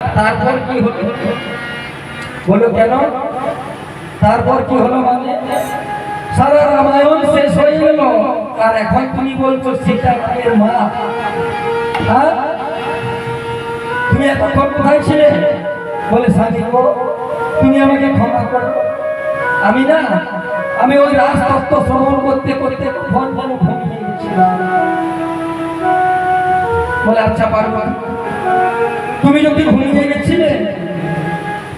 তারপর কি হলো? বলো কেন? তারপর কি হলো মানে? সারা রামায়ণ শেষ হয়ে গেল। আর এখন তুমি বলছো সীতা রামের মা। হ্যাঁ? তুমি এতক্ষণ কোথায় ছিলে? বলে স্বামী গো, তুমি আমাকে ক্ষমা করো। আমি না, আমি ওই রাজতত্ত্ব শ্রবণ করতে করতে কখন যেন ঘুমিয়ে গেছিলাম। বলে আচ্ছা পারবা তুমি যদি ঘুমিয়ে গেছিলে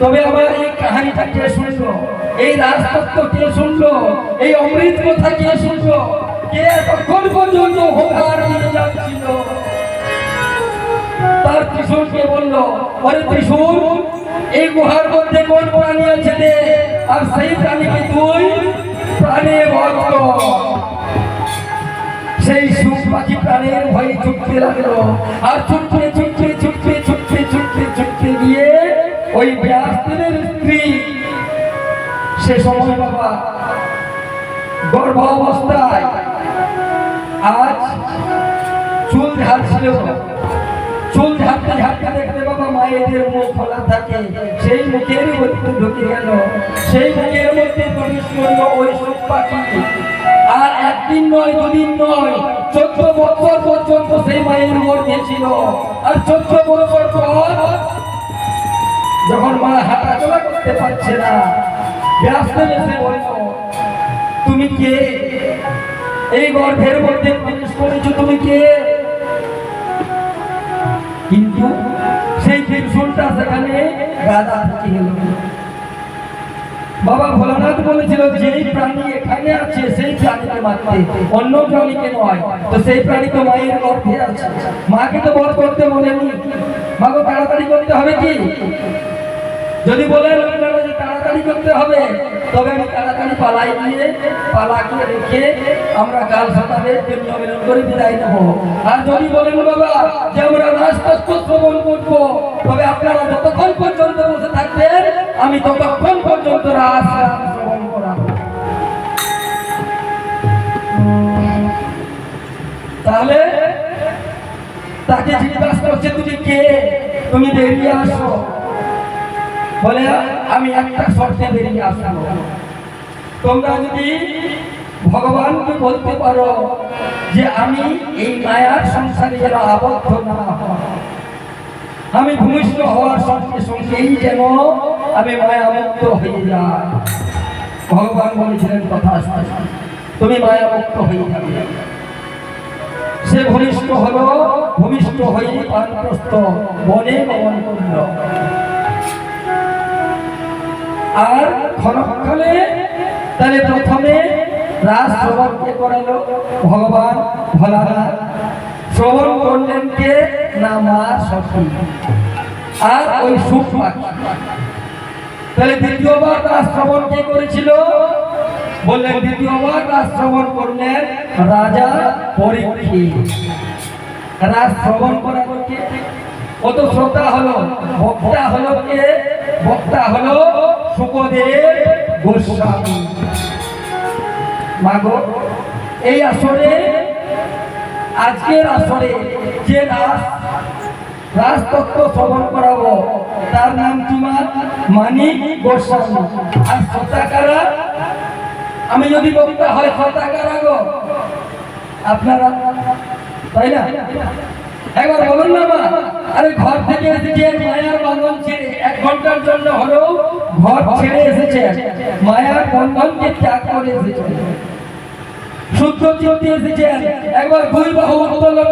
তবে আবার এই কাহিনীটা কে শুনলো? এই রাজতত্ত্ব কে শুনলো? এই অমৃত কথা কে শুনলো? কে এতক্ষণ পর্যন্ত হোকার নিয়ে যাচ্ছিল? তার ত্রিশূলকে বলল, আরে ত্রিশূল, এই গুহার মধ্যে কোন প্রাণী আছে রে? আর সেই প্রাণীকে তুই? প্রাণে কর। সেই সুখ পাখি প্রাণের ভয়ে ছুটতে লাগল। আর ছুটতে ছুটতে ওই ব্যাসদেবের স্ত্রী। সে সময় বাবা গর্ভ অবস্থায় আজ চুল ঝাড়ছিল। চুল ঝাড়তে ঝাড়তে দেখতে বাবা মায়েদের মুখ খোলা থাকে। সেই মুখের মধ্যে ঢুকে গেল। সেই মুখের মধ্যে প্রবেশ করল ওই সুখ পাখি। আর একদিন নয়, দুদিন নয়, চোদ্দ বছর পর্যন্ত সেই মায়ের মধ্যে ছিল। আর চোদ্দ বছর পর যখন মা হাঁটাচলা করতে পারছে না, ব্যস্ত এসে বলল, তুমি কে? এই গর্ভের মধ্যে প্রবেশ করেছ, তুমি কে? কিন্তু সেই ত্রিশূলটা সেখানে গাদা থেকে গেল বাবা ভোলানাথ বলেছিল, যেই প্রাণী এখানে আছে, সেই প্রাণীকে মারতে অন্য প্রাণীকে নয়? তো সেই প্রাণী তো মায়ের গর্ভে আছে। মাকে তো বধ করতে বলেনি। মাকে তাড়াতাড়ি করতে হবে কি? যদি বলেন যে তাড়াতাড়ি করতে হবে, তবে আমি তাড়াতাড়ি পালাই দিয়ে পালাকে রেখে আমরা সকালে পুণ্য মিলন করে বিদায় নেব। আর যদি বলেন, বাবা, যে আমরা রাজতত্ত্ব শ্রবণ করব, তবে আপনারা যতক্ষণ পর্যন্ত বসে থাকবেন, আমি ততক্ষণ পর্যন্ত রাজ তাহলে তাকে জিজ্ঞাসা করছে, তুমি কে? তুমি বেরিয়ে আসো। বলে, আমি একটা শর্তে বেরিয়ে আসব তোমরা যদি ভগবানকে বলতে পারো যে আমি এই মায়ার সংসারে যেন আবদ্ধ না। আমি ভূমিষ্ঠ হওয়ার সঙ্গে সঙ্গেই যেন আমি মায়া মুক্ত হয়ে যাই। ভগবান বলেছিলেন কথা তুমি মায়া মুক্ত হয়ে যাবে। সে ভূমিষ্ঠ হলো, ভূমিষ্ঠ হয়ে পানপ্রস্থ বনে গমন করল। আর ক্ষণকালে তাহলে প্রথমে রাজ শ্রবণকে করালো, ভগবান ভোলানাথ। শ্রবণ করলেন কে? না মা সখী আর ওই সুখ তাহলে দ্বিতীয়বার রাজ শ্রবণ কে করেছিল? বললেন, দ্বিতীয়বার রাজ শ্রবণ করলেন রাজা পরীক্ষিত। রাজ শ্রবণ করা কে? কত শ্রদ্ধা হলো? বক্তা হলো কে? বক্তা হলো সুখদেব গোস্বামী। মাগো, এই আসরে, আজকের আসরে যে রাস রাজতত্ত্ব শ্রবণ করাবো, তার নাম তোমার মানিক গোস্বামী। আর শ্রোতাকারা আমি যদি বক্তা হয় শ্রোতাকারা গো। আপনারা, তাই না? একবার বলুন না আরে ঘর থেকে এসেছে মায়ার বন্ধন ছেড়ে। এক ঘণ্টার জন্য হলেও ঘর ছেড়ে এসেছে। মায়ার বন্ধনকে ত্যাগ করে এসেছে। শুদ্ধ চিন্তে এসেছেন একবার দুই বাহু উত্তোলন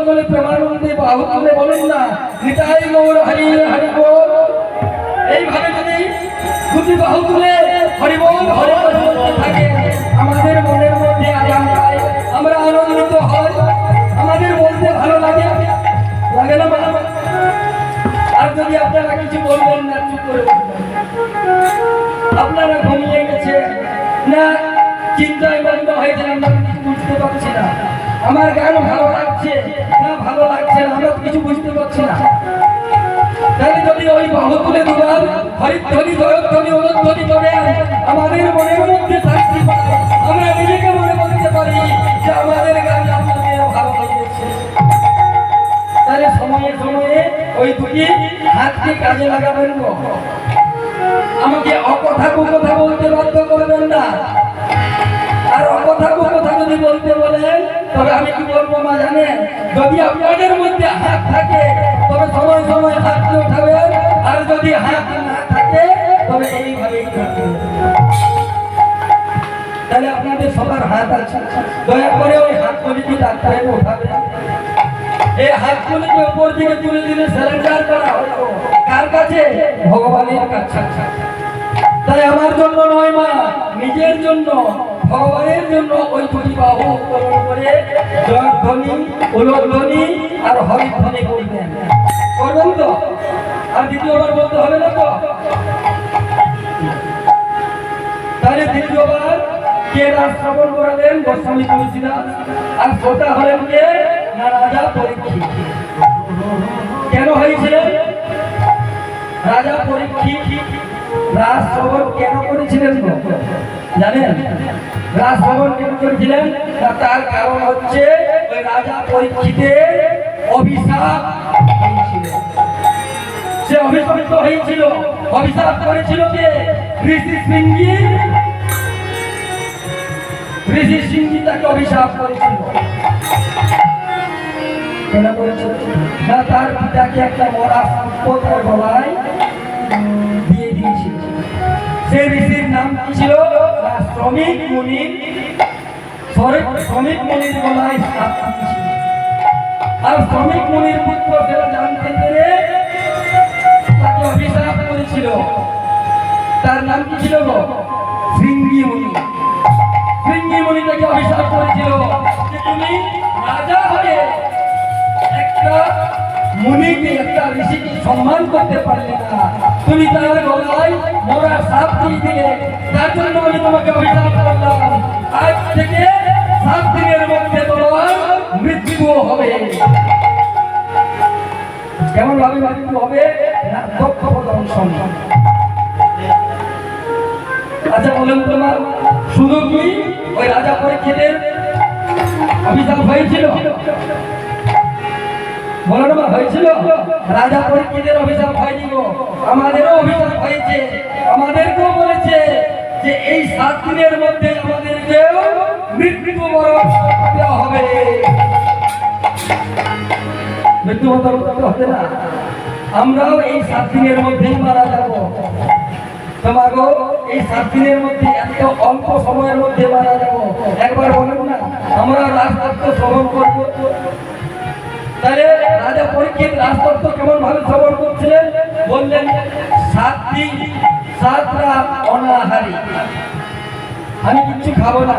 বাহু তুলে বলুন না, নিতাই গৌর হরি হরি বল। এইভাবে যদি তুলে হরি বল থাকে, আমাদের মনের মধ্যে আরাম আমরা আনন্দিত হই আমাদের বলতে ভালো লাগে। লাগে না আর যদি আপনারা কিছু বলবেন না, চুপ করে আপনারা ঘুমিয়ে গেছে না, চিন্তায় মগ্ন হয়েছে আমরা কিছু বুঝতে পারছি না। আমার গান ভালো লাগছে, না, ভালো লাগছে না, আমরা কিছু বুঝতে পারছি না। তাহলে যদি ওই বাহু তুলে দুবার হরিধ্বনি, জয়ধ্বনি, অনুধ্বনি করে আমাদের মনের মধ্যে শান্তি আমরা নিজেকে মনে করতে পারি যে আমাদের গান আপনাদের ভালো লেগেছে। তাহলে সময়ে সময়ে ওই দুটি হাতকে কাজে লাগাবেন আমাকে অকথা কথা বলতে বাধ্য করবেন না। আর অকথা কথা যদি বলতে বলেন তবে আমি কি বলব মা জানেন? যদি আপনাদের মধ্যে হাত থাকে, তবে সময় সময় হাতকে উঠাবেন আর যদি হাত না থাকে, তবে এইভাবেই তাহলে আপনাদের সবার হাত আছে। দয়া করে ওই হাতগুলিকে ডাক্তারে উঠাবেন। এই হাতগুলিকে উপর দিকে তুলে দিলে স্যালেন্ডার করা কার কাছে? ভগবানের কাছে। তাই আমার জন্য নয় মা, নিজের জন্য, ভগবানের জন্য ওই দুটি বাহু করে জয়ধ্বনি উলোধ্বনি আর হরিধ্বনি করবেন। করবেন তো? আর দ্বিতীয়বার বলতে হবে না তো? তাহলে দ্বিতীয়বার কে রাজ শ্রবণ করালেন? গোস্বামী তুলসীদাস। আর শ্রোতা হলেন কে? কেন হয়েছিলেন রাজা পরীক্ষিত রাজ কেন করেছিলেন জানেন? রাজ শ্রবণ কেন করেছিলেন? তার কারণ হচ্ছে রাজা পরীক্ষিতের অভিশাপ সে অভিশপ্ত হয়েছিল। অভিশাপ করেছিল কে? ঋষি সিংহী। ঋষি সিংহী তাকে অভিশাপ করেছিল। কেন করেছিল? না, তার পিতাকে একটা মরা সম্পদ গলায় দিয়ে দিয়েছিল। সে ঋষির নাম কি ছিল? শ্রমিক মুনি শ্রমিক- মুনির গলায় সাপ আর শ্রমিক মুনির পুত্র সেটা জানতে পেরে তাকে অভিশাপ করেছিল। তার নাম কি ছিল গো? শৃঙ্গি মুনি। শৃঙ্গি মুনি তাকে অভিশাপ করেছিল যে তুমি রাজা হয়ে মুনিকে একটা ঋষিকে সম্মান করতে পারলে না। তুমি তার গলায় মরা সাপ দিয়ে দিলে। তার জন্য আমি তোমাকে অভিশাপ করলাম। আজ থেকে সাত দিনের মধ্যে তোমার মৃত্যু হবে। কেমন ভাবে মৃত্যু হবে? না দক্ষ দংশন আচ্ছা বলেন তোমার শুধু কি? ওই রাজা পরীক্ষিতের অভিশাপ হয়েছিল? বলো হয়েছিল। রাজা পরীক্ষিতের অভিশাপ হয়নি গো। আমাদেরও অভিশাপ হয়েছে। আমাদেরকেও বলেছে যে এই সাত দিনের মধ্যে আমাদেরকেও মৃত্যু বরণ করতে হবে। মৃত্যু বরণ করতে হবে না। আমরাও এই সাত দিনের মধ্যেই মারা যাব। তোমাগো, এই সাত দিনের মধ্যে এত অল্প সময়ের মধ্যে মারা যাব। একবার বলুন না, আমরা শ্রবণ করব। তাহলে রাজা পরীক্ষিত রাজতত্ত্ব কেমন ভাবে শ্রবণ করছিলেন? বললেন সাত দিন সাত রাত অনাহারি। আমি কিচ্ছু খাব না।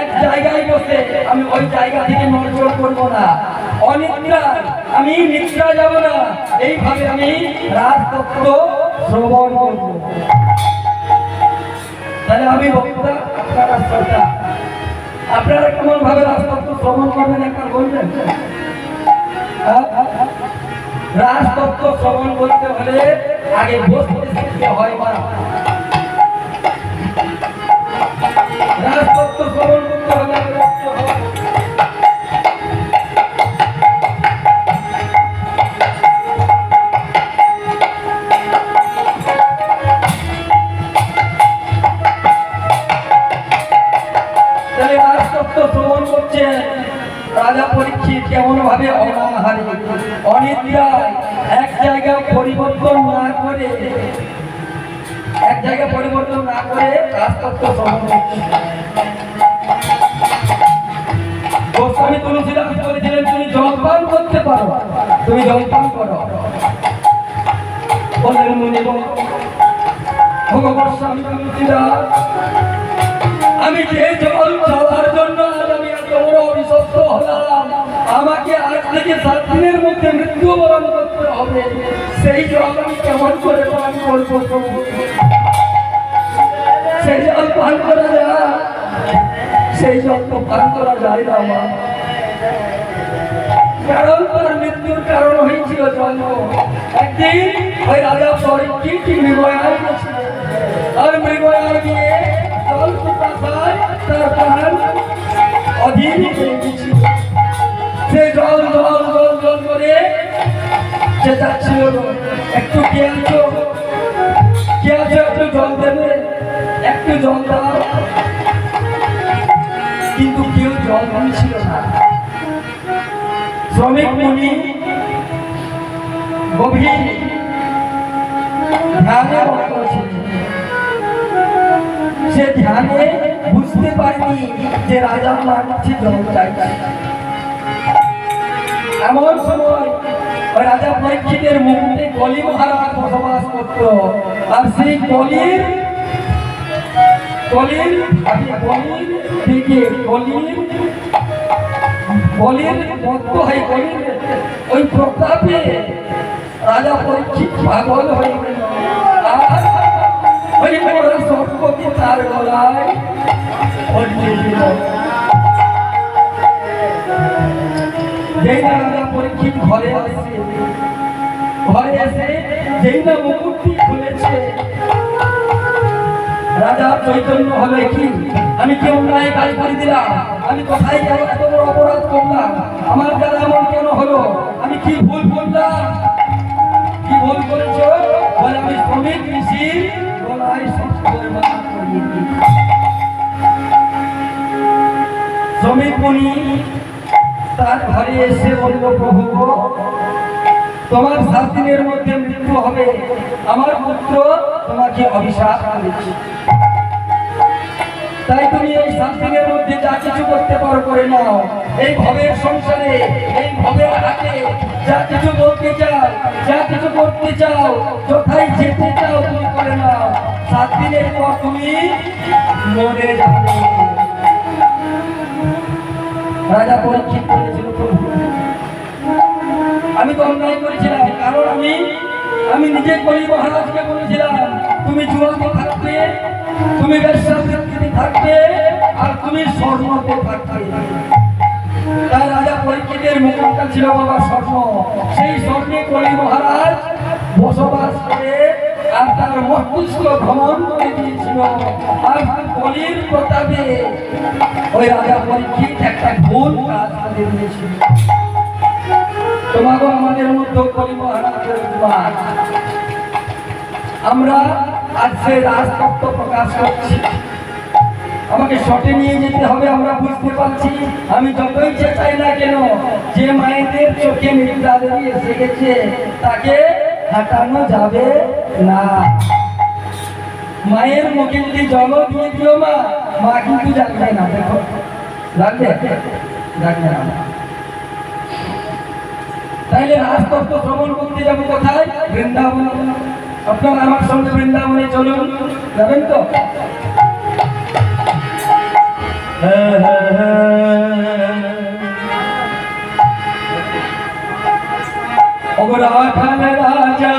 এক জায়গায় বসে আমি ওই জায়গা থেকে নড়চড় করব না। অনিদ্রা, আমি নিদ্রা যাব না। এইভাবে আমি রাজতত্ত্ব শ্রবণ করব। তাহলে আমি বক্তা, আপনারা শ্রোতা। আপনারা কেমন ভাবে রাজতত্ত্ব শ্রবণ করবেন একবার বলবেন? হ্যাঁ? রাজতত্ত্ব শ্রবণ করতে হলে আগে বসতে শিখতে হয় মা আমি যে জল চাওয়ার জন্য আমি এত আমাকে আজ থেকে সাত দিনের মধ্যে মৃত্যুবরণ করতে হবে। সেই জল আমি কেমন করে পান করব? সেই জল পান করা যায় সেই জল তো পান করা যায় না আমার। কারণ মৃত্যুর কারণ হয়েছিল জন্ম। একদিন ওই রাজা পরীক্ষিত মৃগয়ায় গেছিল সে জল জল করে চেঁচাচ্ছিল একটু কে কে একটু জল দেবে, একটু জল দাও। কিন্তু কেউ জল না। শ্রমিক মুনি গভীর ধ্যানে। সে ধ্যানে বুঝতে পারেনি যে রাজা মার কাছে জল চাইছে এমন সময় ওই রাজা পরীক্ষিতের মুকুটে কলি মহারাজ বসবাস করত। আর সেই কলির কলির কলির দিকে কলির কলির মত্ত হয়ে কলির ওই প্রতাপে রাজা পরীক্ষিত পাগল হয়ে গেল। আর ওই তার রাজা চৈতন্য হবে কি আমি কি অন্যায় কাজ করে দিলাম? আমি কোথায় গেল এত বড় অপরাধ করলাম। আমার দ্বারা এমন কেন হলো? আমি কি ভুল করলাম? কি ভুল করেছ? বলে আমি শ্রমিক ঋষি মুনি তার ঘরে এসে বলল, প্রভু তোমার সাত দিনের মধ্যে মৃত্যু হবে। আমার পুত্র তোমাকে অভিশাপ করেছে। তাই তুমি এই সাত দিনের মধ্যে যা কিছু করতে পারো, করে নাও। এই ভবের সংসারে, এই ভবের হাতে যা কিছু বলতে চাও, যা কিছু করতে চাও, কোথায় যেতে চাও তুমি করে নাও। সাত দিনের পর তুমি মরে যাবে। রাজা পরীক্ষিত করেছিল আমি তো অন্যায় করেছিলাম, কারণ আমি আমি নিজে কলি মহারাজকে বলেছিলাম, তুমি জুয়াতে থাকবে, তুমি ব্যবসাতে থাকবে, আর তুমি স্বর্ণতে থাকবে। তাই রাজা পরীক্ষিতের মুকুটটা ছিল বাবা স্বর্ণ সেই স্বর্ণে কলি মহারাজ বসবাস করে আর তার মস্তিষ্ক ভ্রমণ করে দিয়েছিল। আর কলির প্রতাপে ওই রাজা পরীক্ষিত একটা ভুল কাজ করে দিয়েছিল। তোমাকে আমাদের মধ্যে কলি মহারাজের। আমরা আজ সে রাজতত্ত্ব প্রকাশ করছি। আমাকে শটে নিয়ে যেতে হবে, আমরা বুঝতে পারছি। আমি যতই চেষ্টাই না কেন, যে মায়েদের চোখে দেবী এসে গেছে, তাকে হাঁটানো যাবে না। মায়ের মুখে যদি জল দিয়ে দিও মা। মা কিন্তু জানবে না, দেখো। জানবে? জানবে না তাইলে রাজতত্ত্ব ভ্রমণ করতে যাব কোথায়? বৃন্দাবন। আপনারা আমার সঙ্গে বৃন্দাবনে চলুন। যাবেন তো? অবরাধন রাজা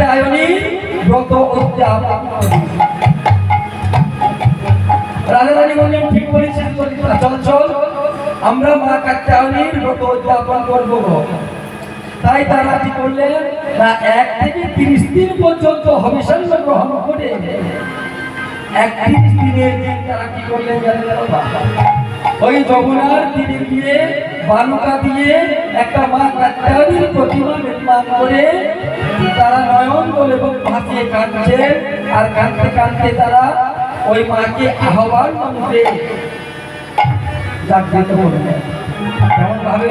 কাত্যায়নী ব্রত উদযাপন রাধারানী বললেন ঠিক বলেছেন চল চল। আমরা মা কাত্যায়নীর ব্রত উদযাপন করব। তাই তারা কি করলেন? না, এক থেকে তিরিশ দিন পর্যন্ত হবিষান্ন গ্রহণ করে একত্রিশ দিনের দিন তারা কি করলেন ওই যমুনার তীরে গিয়ে বালুকা দিয়ে একটা মা কাত্যায়নীর প্রতিমা নির্মাণ করে তারা নয়ন বলে ভাসিয়ে কাঁদছে, আর কাঁদতে কাঁদতে তারা ওই মাকে আহ্বান মন্ত্রে জাগ্রত করবে কেমন ভাবে?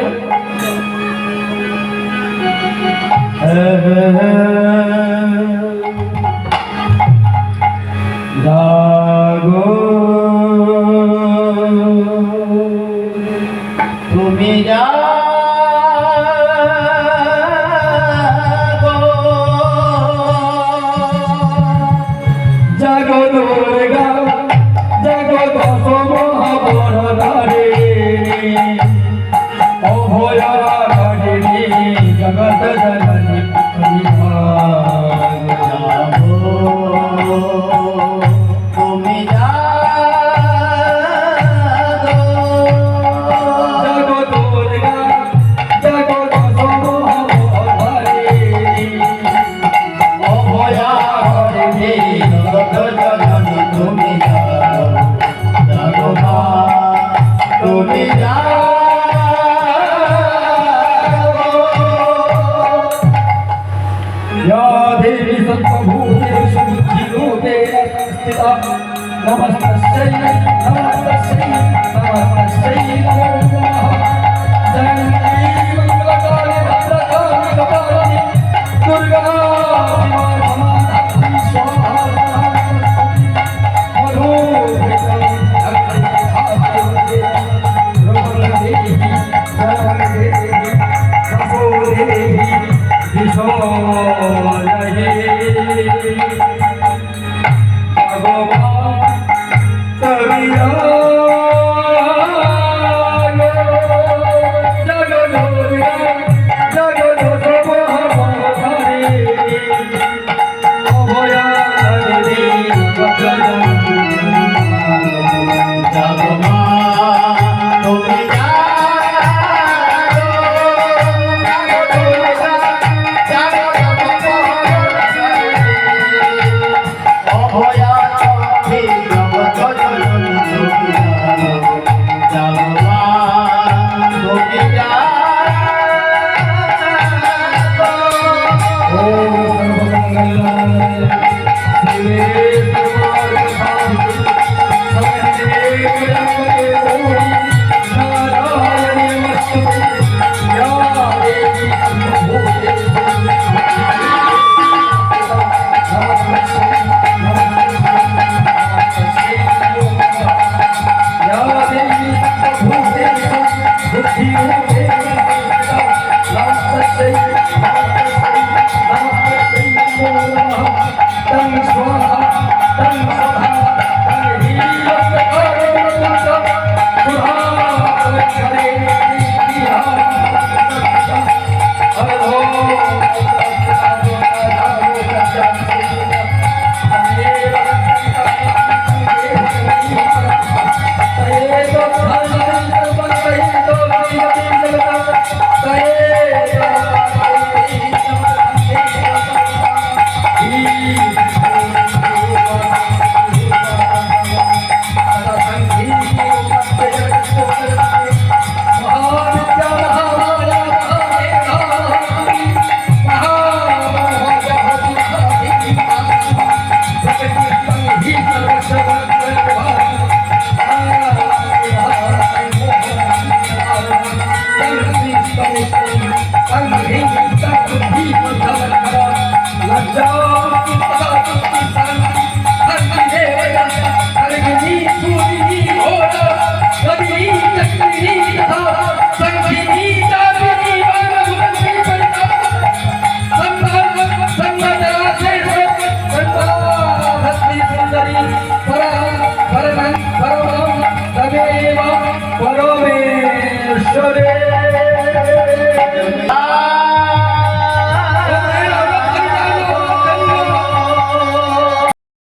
सुंदरी